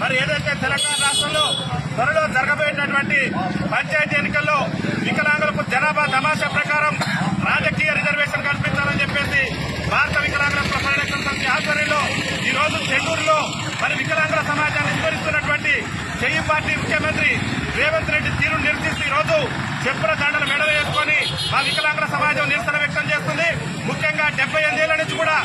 మరి ఏదైతే తెలంగాణ రాష్ట్రంలో త్వరలో జరగబోయేటటువంటి పంచాయతీ ఎన్నికల్లో వికలాంగులకు జనాభా తమాషా ప్రకారం రాజకీయ రిజర్వేషన్ కల్పించాలని చెప్పేసి భారత వికలాంగుల పరిరక్షణ సమితి ఆధ్వర్యంలో ఈ రోజు చెన్నూరులో మరి వికలాంగుల సమాజాన్ని వివరిస్తున్నటువంటి చెయ్యి పార్టీ ముఖ్యమంత్రి రేవంత్ రెడ్డి తీరును నిరసిస్తూ ఈ రోజు చెప్పుల దండలు మెడలు వేసుకొని మా వికలాంగుల సమాజం నిరసన వ్యక్తం చేస్తుంది. ముఖ్యంగా డెబ్బై ఎనిమిదేళ్ళ నుంచి కూడా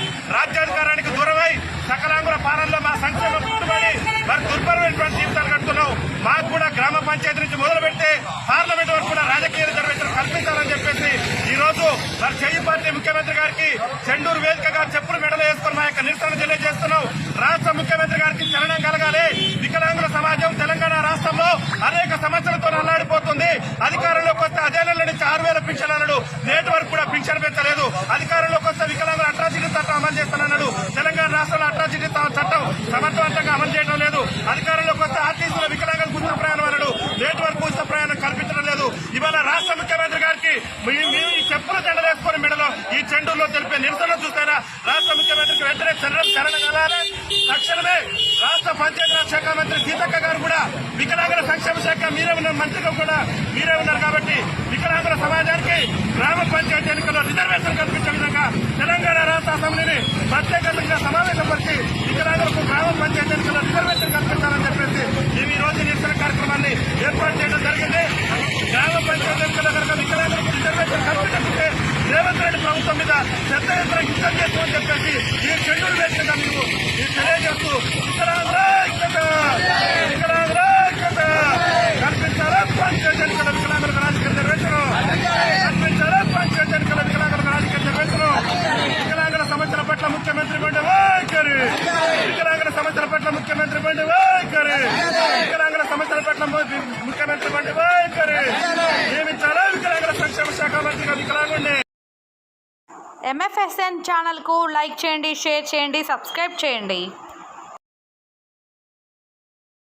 మాకు కూడా గ్రామ పంచాయతీ నుంచి మొదలు పెడితే పార్లమెంట్ వరకు కూడా రాజకీయ రిజర్వేషన్ కల్పించాలని చెప్పేసి ఈ రోజు మరి చెయ్యి పార్టీ ముఖ్యమంత్రి గారికి చెండూరు వేదికగా చెప్పులు మెడలు వేసుకుని మా యొక్క నిరసన తెలియజేస్తున్నాం. రాష్ట్ర ముఖ్యమంత్రి గారికి చలనం కలగాలి. వికలాంగుల సమాజం తెలంగాణ రాష్ట్రంలో అనేక సమస్యలతో అల్లాడిపోతుంది. అధికారంలోకి వస్తే అదే నెల నుంచి ఆరు వేల పింఛన్లు నేటి వరకు కూడా పింఛన్ పెంచలేదు అధికారంలోకి వస్తే వికలాంగుల అట్రాసిటీ చట్టం అమలు చేస్తానన్నాడు. తెలంగాణ రాష్ట్రంలో అట్రాసిటీ చట్టం సమర్థవంతంగా అమలు చేయడం లేదు. అధికారంలోకి వస్తే ఆర్టీసీలో వికలాంగులకు ఉచిత ప్రయాణం అన్నాడు నేటి వరకు ఉచిత ప్రయాణం కల్పించడం లేదు ఇవాళ రాష్ట్ర ముఖ్యమంత్రి గారికి మీ- మీ ఈ చెప్పుల జెండలు వేసుకుని మెడలో ఈ చెండూరులో తెలిపే నిరసన చూస్తారా రాష్ట్ర ముఖ్యమంత్రికి వెంటనే చర్యలు చరణ కలాలి తక్షణమే రాష్ట్ర పంచాయతీరాజ్ శాఖ మంత్రి సీతక్క గారు కూడా వికలాంగుల సంక్షేమ శాఖ మీరే ఉన్న మంత్రిగా కూడా మీరే ఉన్నారు కాబట్టి వికలాంగుల సమాజానికి గ్రామ పంచాయతీ ఎన్నికల్లో రిజర్వేషన్ కల్పించే విధంగా తెలంగాణ రాష్ట్ర అసెంబ్లీని ప్రత్యేకంగా సమావేశపరిచి వికలాంగులకు గ్రామ పంచాయతీ ఎన్నికల్లో రిజర్వేషన్ కల్పించారు చెప్పేసి మేము ఈ రోజు నిరసన కార్యక్రమాన్ని ఏర్పాటు చేయడం జరిగింది గ్రామ పంచాయతీ ఎన్నికల్లో కనుక వికలాంగులకు రిజర్వేషన్ కల్పించకుంటే రేవంత్ రెడ్డి ప్రభుత్వం మీద పెద్ద ఎత్తున యుద్ధం చేస్తామని చెప్పేసి ఈ షెడ్యూల్ వేసిన మీకు ఈ తెలియజేస్తూ వికలాంగుల ఐక్యత! వికలాంగుల ఐక్యత! కల్పించాలా పంచాయతీ ఎన్నికల వికలాంగులకు రాజకీయ రిజర్వేషన్ కల్పించాలా పంచాయతీ ఎన్నికల వికలాంగులకు రాజకీయ రిజర్వేషన్ వికలాంగుల సమస్యల పట్ల ముఖ్యమంత్రి బండి వైఖరి. వికలాంగుల సమస్యల పట్ల ముఖ్యమంత్రి బండి వైఖరి. వికలాంగుల సమస్యల పట్ల ముఖ్యమంత్రి బండి వైఖరి. నియమించాలా వికలాంగుల సంక్షేమ శాఖ మంత్రిగా వికలాంగుండే ఎంఎఫ్ఎస్ఎన్ ఛానల్కు లైక్ చేయండి షేర్ చేయండి సబ్స్క్రైబ్ చేయండి.